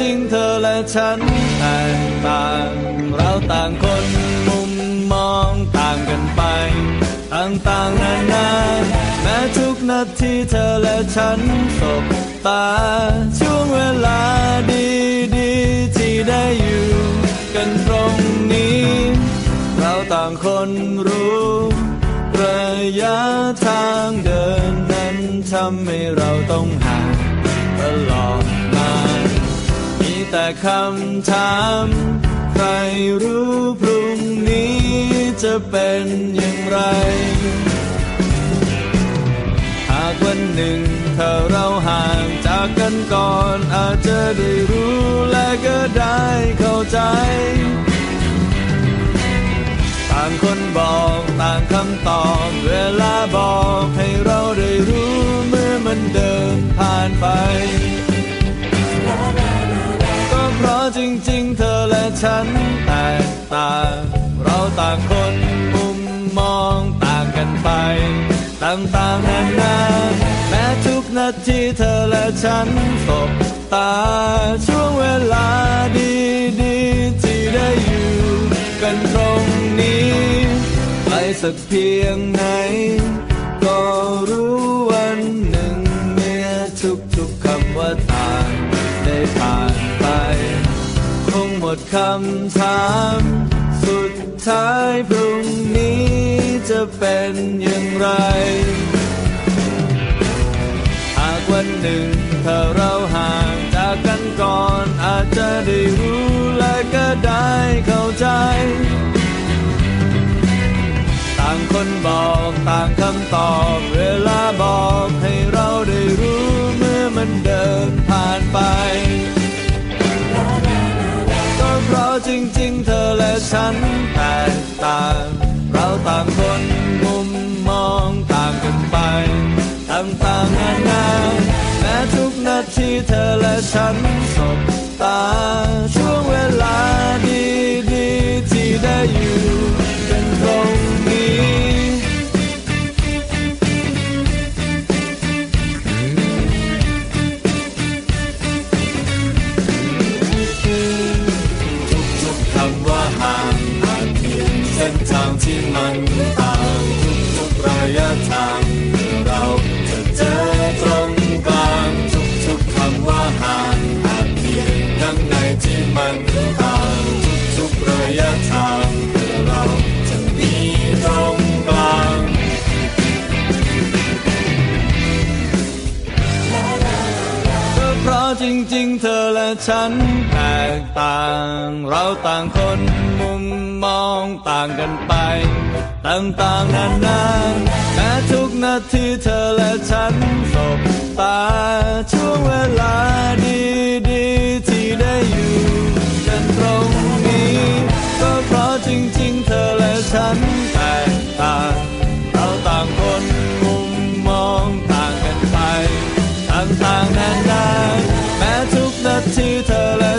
จริงเธอและฉันแตกต่าง เราต่างคนมุมมองต่างกันไป ต่างๆนานาแม้ทุกนาทีเธอและฉันสบตา ช่วงเวลาดีๆที่ได้อยู่ กันตรงนี้ เราต่างคนรู้ระยะทางเดินนั้นทำให้เราต้องห่าง แต่คำถาม ใครรู้พรุ่งนี้จะเป็นอย่างไร หากวันหนึ่งถ้าเราห่างจากกันก่อนอาจจะได้รู้และก็ได้เข้าใจ ต่างคนบอกต่างคำตอบเวลาบอกให้เราได้รู้เมื่อมันเดินผ่านไป ต่างเราต่างคนมุมมองต่างกันไปต่างๆนานาแม้ทุกนาทีเธอและฉันสบตาช่วงเวลาดีๆที่ได้อยู่กันตรงนี้ไปสักเพียง คำถาม สุดท้ายพรุ่งนี้จะเป็นอย่างไร หากวันหนึ่งถ้าเราห่างจากกันก่อนอาจจะได้รู้และก็ได้เข้าใจ ต่างคนบอกต่างคำตอบเวลา ฉันแตกต่าง เราต่างคนมุมมองต่างกันไปต่างๆนานาแม้ทุกนาทีเธอและฉันสบตาช่วงเวลาำว่าห่างอาจเพียงเส้นทางที่มันต่างทุกๆระยะทางเราจะเจอตรงกลางทุกๆคำว่าห่างอาจเพียงข้งในที่มัน จริงๆ เธอและฉันแตกต่าง เราต่างคนมุมมองต่างกันไป ต่างๆนานๆแม้ทุกนาทีเธอและฉันสบตาช่วงเวลา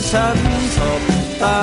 ฉันสบตา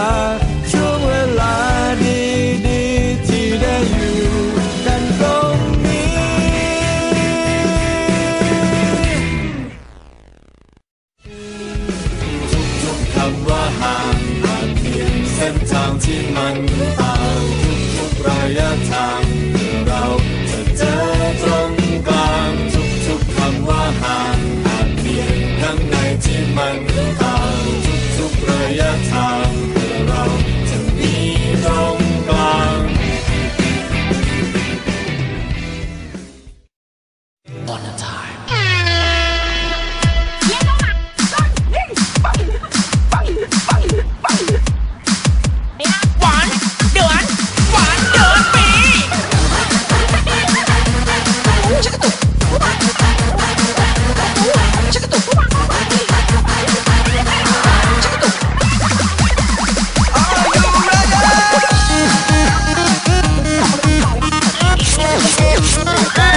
Oh,